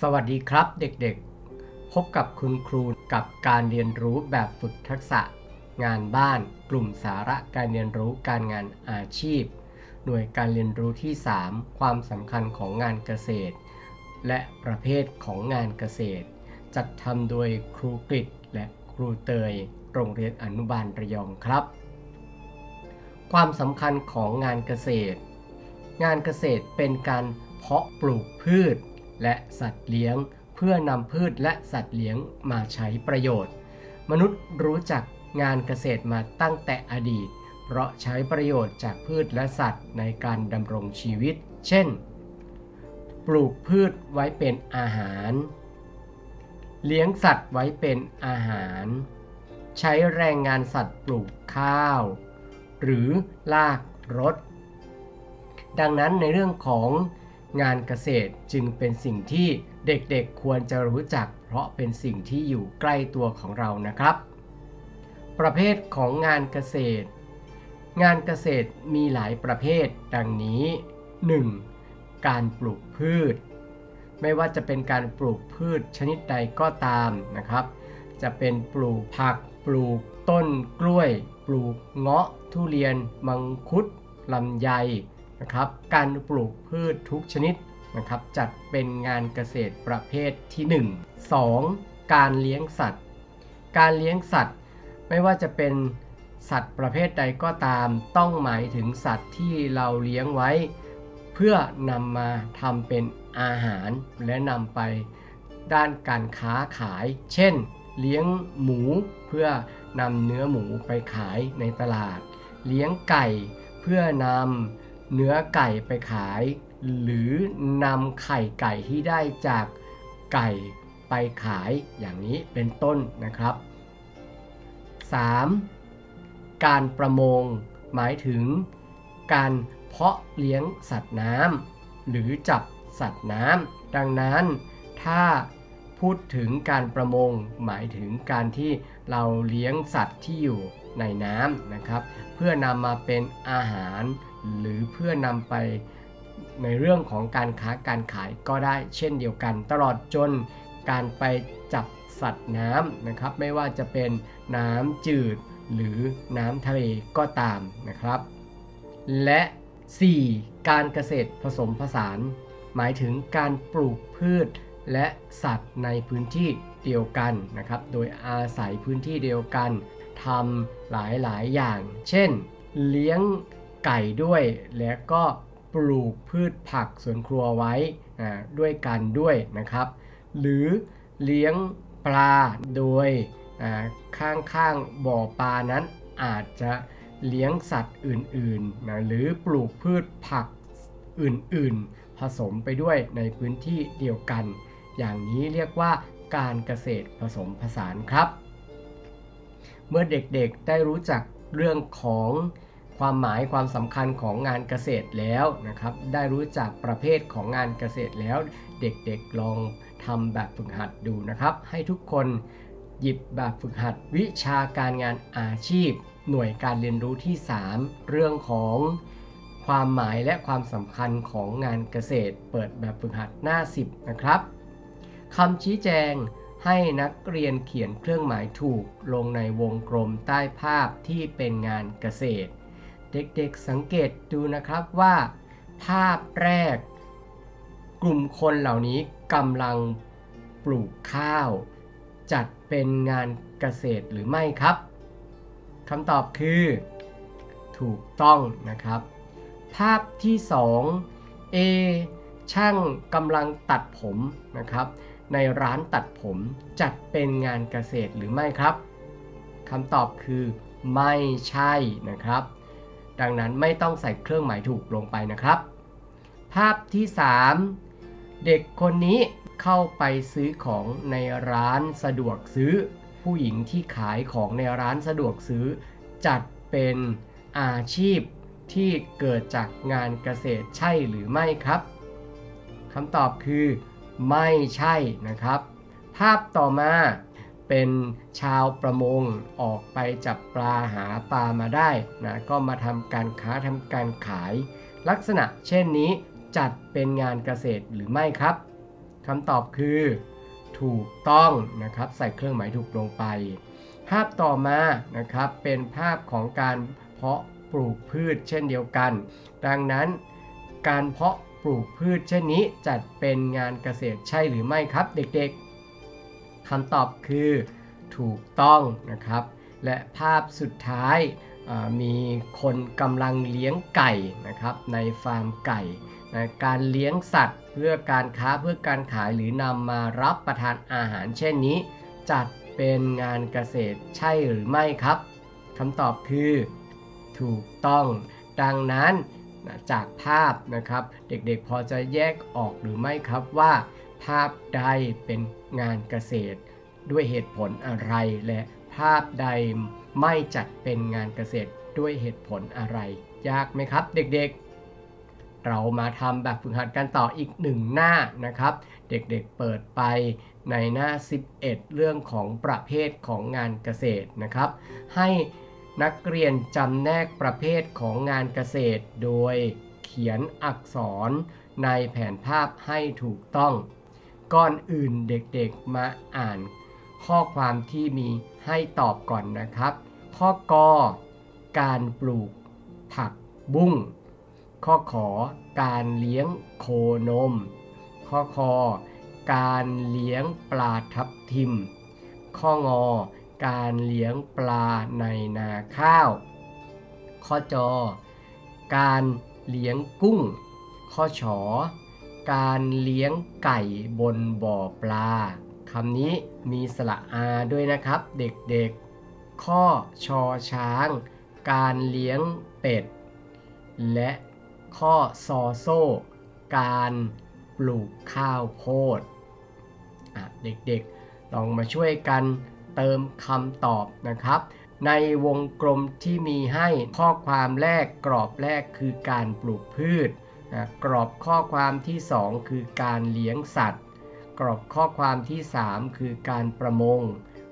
สวัสดีครับเด็กๆ พบกับคุณครูกับการเรียนรู้แบบฝึกทักษะ งานบ้านกลุ่มสาระการเรียนรู้การงานอาชีพ หน่วยการเรียนรู้ที่ 3 ความสำคัญของงานเกษตร และประเภทของงานเกษตร จัดทำโดยครูกฤษและครูเตย โรงเรียนอนุบาลระยองครับ ความสำคัญของงานเกษตร งานเกษตรเป็นการเพาะปลูกพืช และสัตว์เลี้ยง เพื่อนำพืชและสัตว์เลี้ยงมาใช้ประโยชน์ มนุษย์รู้จักงานเกษตรมาตั้งแต่อดีต เพราะใช้ประโยชน์จากพืชและสัตว์ในการดำรงชีวิต เช่น ปลูกพืชไว้เป็นอาหาร เลี้ยงสัตว์ไว้เป็นอาหาร ใช้แรงงานสัตว์ปลูกข้าว หรือลากรถดังนั้นในเรื่องของ งานเกษตรจึงเป็นสิ่งที่เด็กๆควรจะรู้จัก เพราะเป็นสิ่งที่อยู่ใกล้ตัวของเรานะครับ ประเภทของงานเกษตร งานเกษตรมีหลายประเภท ดังนี้ 1. การปลูกพืช ไม่ว่าจะเป็นการปลูกพืชชนิดใดก็ตามนะครับ จะเป็นปลูกผัก ปลูกต้นกล้วย ปลูกเงาะทุเรียน มังคุดลำไย นะครับการปลูกพืชทุกชนิดนะครับจัดเป็นงานเกษตรประเภทที่ 1 2. การเลี้ยงสัตว์ การเลี้ยงสัตว์ ไม่ว่าจะเป็นสัตว์ประเภทใดก็ตาม ต้องหมายถึงสัตว์ที่เราเลี้ยงไว้ เพื่อนำมาทำเป็นอาหารและนำไปด้านการค้าขาย เช่น เลี้ยงหมูเพื่อนำเนื้อหมูไปขายในตลาด เลี้ยงไก่เพื่อนำ เนื้อไก่ไปขาย หรือนำไข่ไก่ที่ได้จากไก่ไปขายอย่างนี้เป็นต้นนะครับ 3. การประมงหมายถึง การเพาะเลี้ยงสัตว์น้ำหรือจับสัตว์น้ำดังนั้น ถ้าพูดถึงการประมงหมายถึงการที่เราเลี้ยงสัตว์ที่อยู่ ในน้ำนะครับ เพื่อนำมาเป็นอาหาร หรือเพื่อนำไปในเรื่องของการค้าการขายก็ได้เช่นเดียวกัน ตลอดจนการไปจับสัตว์น้ำนะครับ ไม่ว่าจะเป็นน้ำจืดหรือน้ำทะเลก็ตามนะครับ และ 4. การเกษตรผสมผสาน หมายถึงการปลูกพืชและสัตว์ในพื้นที่เดียวกันนะครับ โดยอาศัยพื้นที่เดียวกัน ทำหลายๆ อย่าง เช่น เลี้ยงไก่ด้วย และก็ปลูกพืชผักสวนครัวไว้ด้วยกันด้วยนะครับ หรือเลี้ยงปลาโดยข้างๆบ่อปลานั้นอาจจะเลี้ยงสัตว์อื่นๆนะหรือปลูกพืชผักอื่นๆ ผสมไปด้วยในพื้นที่เดียวกัน อย่างนี้เรียกว่าการเกษตรผสมผสานครับ เมื่อเด็กๆได้รู้จักเรื่องของความหมายความสำคัญของงานเกษตรแล้วนะครับ ได้รู้จักประเภทของงานเกษตรแล้ว เด็กๆลองทำแบบฝึกหัดดูนะครับ ให้ทุกคนหยิบแบบฝึกหัดวิชาการงานอาชีพ หน่วยการเรียนรู้ที่ 3 เรื่องของความหมายและความสำคัญของงานเกษตร เปิดแบบฝึกหัดหน้า 10 นะครับคำชี้แจง ให้นักเรียนเขียนเครื่องหมายถูกลงในวงกลมใต้ภาพที่เป็นงานเกษตร เด็กๆสังเกตดูนะครับว่า ภาพแรก กลุ่มคนเหล่านี้กำลังปลูกข้าว จัดเป็นงานเกษตรหรือไม่ครับคำตอบคือ ถูกต้องนะครับ ภาพที่ 2 A ช่างกำลังตัดผมนะครับ ในร้านตัดผมจัดเป็นงานเกษตรหรือไม่ครับคำตอบคือ ไม่ใช่นะครับ ดังนั้นไม่ต้องใส่เครื่องหมายถูกลงไปนะครับ ภาพที่ 3 เด็กคนนี้เข้าไปซื้อของในร้านสะดวกซื้อ ผู้หญิงที่ขายของในร้านสะดวกซื้อ จัดเป็นอาชีพที่เกิดจากงานเกษตรใช่หรือไม่ครับคำตอบคือ ไม่ใช่นะครับ ภาพต่อมาเป็นชาวประมงออกไปจับปลาหาปลามาได้นะก็มาทำการค้าทำการขาย ลักษณะเช่นนี้จัดเป็นงานเกษตรหรือไม่ครับคำตอบคือ ถูกต้องนะครับใส่เครื่องหมายถูกลงไป ภาพต่อมานะครับเป็นภาพของการเพาะปลูกพืชเช่นเดียวกัน ดังนั้นการเพาะ ปลูกพืชเช่นนี้จัดเป็นงานเกษตรใช่หรือไม่ครับเด็กๆคำตอบคือถูกต้องนะครับ และภาพสุดท้ายมีคนกำลังเลี้ยงไก่นะครับในฟาร์มไก่นะการเลี้ยงสัตว์เพื่อการค้าเพื่อการขายหรือนำมารับประทานอาหารเช่นนี้ จัดเป็นงานเกษตรใช่หรือไม่ครับคำตอบคือ ถูกต้อง ดังนั้น จากภาพนะครับ เด็กๆพอจะแยกออกหรือไม่ครับว่า ภาพใดเป็นงานเกษตร ด้วยเหตุผลอะไร และภาพใดไม่จัดเป็นงานเกษตรด้วยเหตุผลอะไร ยากไหมครับ เด็กๆ เรามาทำแบบฝึกหัดกันต่ออีกหนึ่งหน้านะครับ เด็กๆเปิดไปในหน้า 11 เรื่องของประเภทของงานเกษตรนะครับ ให้ นักเรียนจำแนกประเภทของงานเกษตร โดยเขียนอักษรในแผนภาพให้ถูกต้อง ก่อนอื่นเด็กๆมาอ่านข้อความที่มีให้ตอบก่อนนะครับ ข้อกอการปลูกผักบุ้ง ข้อขอการเลี้ยงโคนม ข้อคอการเลี้ยงปลาทับทิม ข้องอ การเลี้ยงปลาในนาข้าว ข้อจอ การเลี้ยงกุ้ง ข้อฉอการเลี้ยงไก่บนบ่อปลาคำนี้มีสระอาด้วยนะครับเด็กๆ ข้อชอช้าง การเลี้ยงเป็ด และข้อซอโซ่ การปลูกข้าวโพดเด็กๆ ลองมาช่วยกัน เติมคำตอบนะครับ ในวงกลมที่มีให้ข้อความแรกกรอบแรกคือการปลูกพืชกรอบข้อความที่ 2 คือการเลี้ยงสัตว์ กรอบข้อความที่ 3 คือการประมง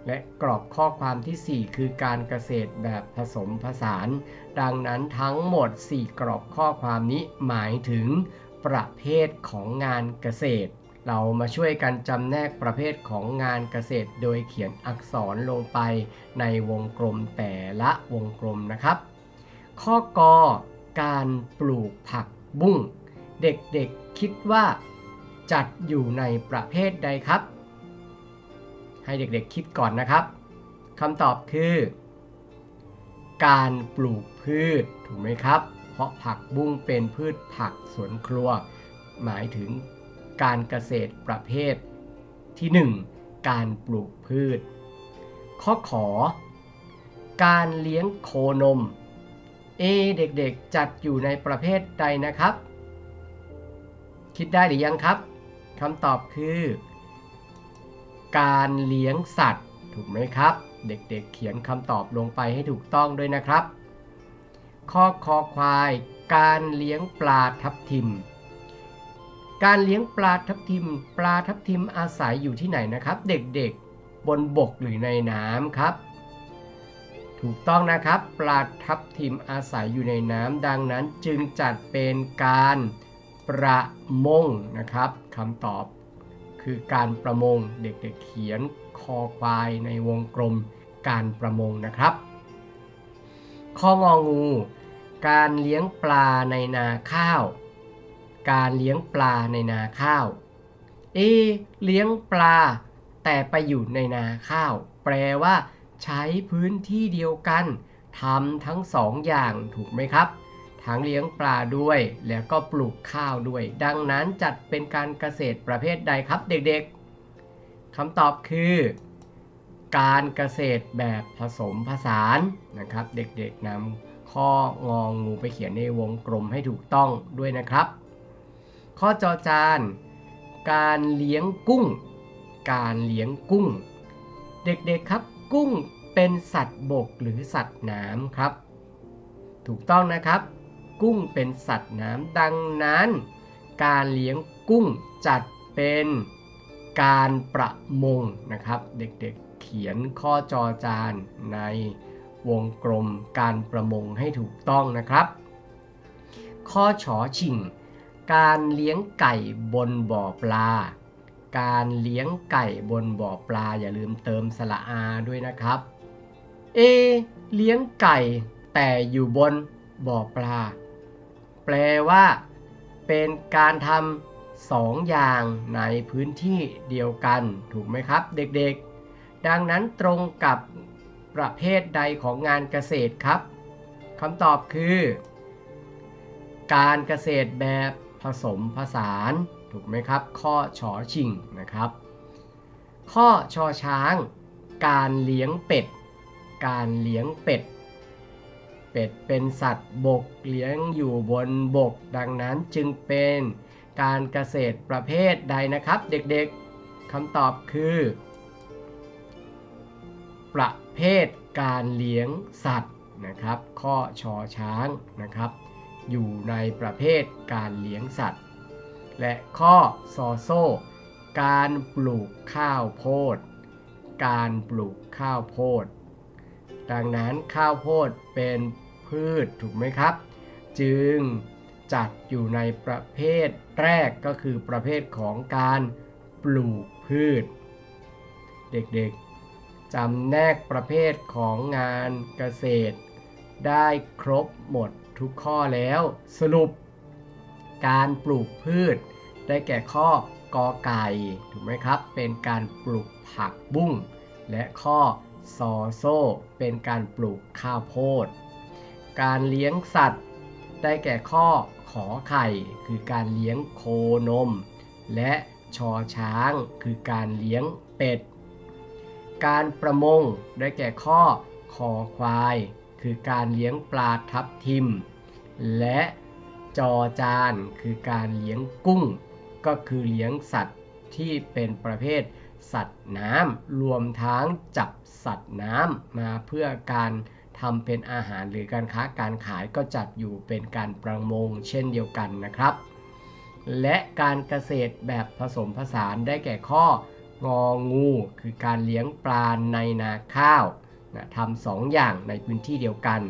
และกรอบข้อความที่ 4 คือการเกษตรแบบผสมผสาน ดังนั้นทั้งหมด 4 กรอบข้อความนี้หมายถึงประเภทของงานเกษตร เรามาช่วยกันจำแนกประเภทของงานเกษตร โดยเขียนอักษรลงไปในวงกลมแต่ละวงกลมนะครับ ข้อกอการปลูกผักบุ้ง เด็กๆคิดว่า จัดอยู่ในประเภทใดครับ ให้เด็กๆคิดก่อนนะครับคำตอบคือ การปลูกพืชถูกไหมครับ เพราะผักบุ้งเป็นพืชผักสวนครัว หมายถึง การเกษตรประเภทที่ 1 การปลูกพืช ข้อขอ การเลี้ยงโคนม เอเด็กๆจัดอยู่ในประเภทใดนะครับ คิดได้หรือยังครับคำตอบคือ การเลี้ยงสัตว์ ถูกไหมครับ เด็กๆเเขียนคำตอบลงไปให้ถูกต้องด้วยนะครับ ข้อคอควาย การเลี้ยงปลาทับทิม การเลี้ยงปลาทับทิม ปลาทับทิมอาศัยอยู่ที่ไหนนะครับ เด็กๆ บนบกหรือในน้ำครับ ถูกต้องนะครับ ปลาทับทิมอาศัยอยู่ในน้ำดังนั้นจึงจัดเป็นการประมงนะครับคำตอบคือการประมงเด็กๆเเขียนคอควายในวงกลมการประมงนะครับข้ององู การเลี้ยงปลาในนาข้าว การเลี้ยงปลาในนาข้าว เอ เลี้ยงปลา แต่ไปอยู่ในนาข้าว แปลว่า ใช้พื้นที่เดียวกันทำทั้งสองอย่างถูกไหมครับ ทั้งเลี้ยงปลาด้วย แล้วก็ปลูกข้าวด้วย ดังนั้นจัดเป็นการเกษตรประเภทใดครับเด็กๆคำตอบคือการเกษตรแบบผสมผสานนะครับ เด็กๆนำข้ององูไปเขียนในวงกลมให้ถูกต้องด้วยนะครับ ข้อจอจาน การเลี้ยงกุ้ง การเลี้ยงกุ้ง เด็กๆครับกุ้งเป็นสัตว์บกหรือสัตว์น้ำครับ ถูกต้องนะครับ กุ้งเป็นสัตว์น้ำดังนั้น การเลี้ยงกุ้งจัดเป็นการประมงนะครับ เด็กๆเขียนข้อจอจานในวงกลมการประมงให้ถูกต้องนะครับ ข้อฉอชิง การเลี้ยงไก่บนบ่อปลา การเลี้ยงไก่บนบ่อปลาอย่าลืมเติมสระอาด้วยนะครับ เอ เลี้ยงไก่แต่อยู่บนบ่อปลา แปลว่า เป็นการทำสองอย่างในพื้นที่เดียวกัน ถูกไหมครับ เด็กๆ ดังนั้นตรงกับประเภทใดของงานเกษตรครับคำตอบคือ การเกษตรแบบ ผสมผสานถูกไหมครับ ข้อชอชิงนะครับ ข้อชอช้าง การเลี้ยงเป็ด การเลี้ยงเป็ด เป็ดเป็นสัตว์บกเลี้ยงอยู่บนบก ดังนั้นจึงเป็นการเกษตรประเภทใดนะครับ เด็กๆคำตอบคือ ประเภทการเลี้ยงสัตว์นะครับ ข้อชอช้างนะครับ อยู่ในประเภทการเลี้ยงสัตว์ และข้อซอโซ การปลูกข้าวโพด การปลูกข้าวโพด ดังนั้นข้าวโพดเป็นพืชถูกไหมครับ จึงจัดอยู่ในประเภทแรกก็คือประเภทของการปลูกพืช เด็กๆจำแนกประเภทของงานเกษตร ได้ครบหมด ทุกข้อแล้ว สรุป การปลูกพืช ได้แก่ข้อกอไก่ ถูกไหมครับ เป็นการปลูกผักบุ้ง และข้อซอโซ เป็นการปลูกข้าวโพด การเลี้ยงสัตว์ ได้แก่ข้อขอไข่ คือการเลี้ยงโคนม และชอช้าง คือการเลี้ยงเป็ด การประมง ได้แก่ข้อคอควาย คือการเลี้ยงปลาทับทิม และจอจานคือการเลี้ยงกุ้ง ก็คือเลี้ยงสัตว์ที่เป็นประเภทสัตว์น้ำรวมทั้งจับสัตว์น้ำมาเพื่อการทำเป็นอาหารหรือการค้าการขายก็จัดอยู่เป็นการประมงเช่นเดียวกันนะครับ และการเกษตรแบบผสมผสานได้แก่ข้ององู คือการเลี้ยงปลาในนาข้าว นะทำสองอย่างในพื้นที่เดียวกัน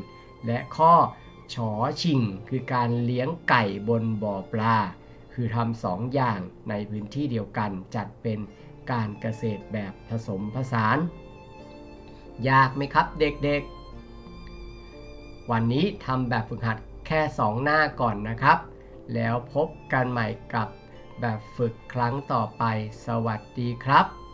และข้อฉอชิง คือการเลี้ยงไก่บนบ่อปลา คือทำสองอย่างในพื้นที่เดียวกันจัดเป็นการเกษตรแบบผสมผสาน ยากไหมครับเด็กๆ วันนี้ทำแบบฝึกหัดแค่ 2 หน้าก่อนนะครับ แล้วพบกันใหม่กับแบบฝึกครั้งต่อไป สวัสดีครับ